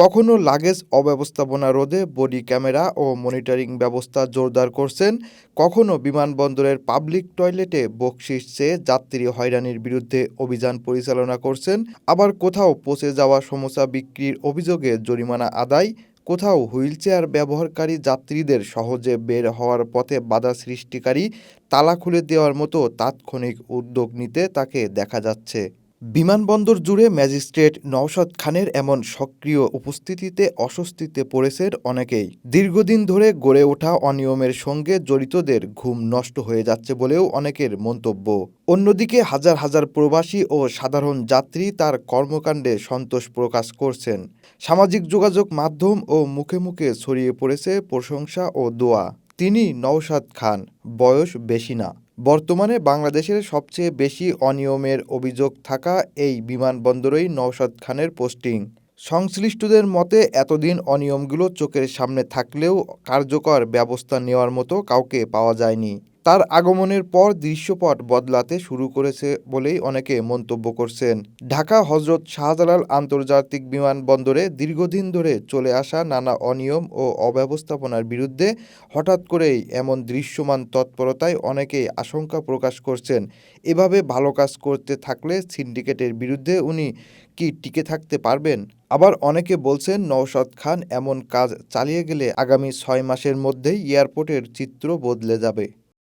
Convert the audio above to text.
কখনো লাগেজ অব্যবস্থাপনা রোধে body camera ও monitoring ব্যবস্থা জোরদার করছেন, কখনো বিমানবন্দরের পাবলিক টয়লেটে বকশিস চেয়ে যাত্রী হয়রানির বিরুদ্ধে অভিযান পরিচালনা করছেন, আবার কোথাও পচে যাওয়া সমস্যা বিক্রির অভিযোগে জরিমানা আদায়, কোথাও হুইলচেয়ার ব্যবহারকারী যাত্রীদের সহজে বের হওয়ার পথে বাধা সৃষ্টিকারী তালা খুলে দেওয়ার মতো তাৎক্ষণিক উদ্যোগ নিতে তাকে দেখা যাচ্ছে। বিমানবন্দর জুড়ে ম্যাজিস্ট্রেট নওশাদ খানের এমন সক্রিয় উপস্থিতিতে অস্বস্তিতে পড়েছেন অনেকেই। দীর্ঘদিন ধরে গড়ে ওঠা অনিয়মের সঙ্গে জড়িতদের ঘুম নষ্ট হয়ে যাচ্ছে বলেও অনেকের মন্তব্য। অন্যদিকে হাজার হাজার প্রবাসী ও সাধারণ যাত্রী তার কর্মকাণ্ডে সন্তোষ প্রকাশ করছেন। সামাজিক যোগাযোগ মাধ্যম ও মুখে মুখে ছড়িয়ে পড়েছে প্রশংসা ও দোয়া। তিনি নওশাদ খান, বয়স বেশি না। বর্তমানে বাংলাদেশের সবচেয়ে বেশি অনিয়মের অভিযোগ থাকা এই বিমানবন্দরেই নওশাদ খানের পোস্টিং। সংশ্লিষ্টদের মতে, এতদিন অনিয়মগুলো চোখের সামনে থাকলেও কার্যকর ব্যবস্থা নেওয়ার মতো কাউকে পাওয়া যায়নি। তার আগমনের পর দৃশ্যপট বদলাতে শুরু করেছে বলেই অনেকে মন্তব্য করছেন। ঢাকা হজরত শাহজালাল আন্তর্জাতিক বিমানবন্দরে দীর্ঘদিন ধরে চলে আসা নানা অনিয়ম ও অব্যবস্থাপনার বিরুদ্ধে হঠাৎ করেই এমন দৃশ্যমান তৎপরতায় অনেকেই আশঙ্কা প্রকাশ করছেন। এভাবে ভালো কাজ করতে থাকলে সিন্ডিকেটের বিরুদ্ধে উনি কি টিকে থাকতে পারবেন? আবার অনেকে বলছেন, নওশাদ খান এমন কাজ চালিয়ে গেলে আগামী ছয় মাসের মধ্যেই এয়ারপোর্টের চিত্র বদলে যাবে।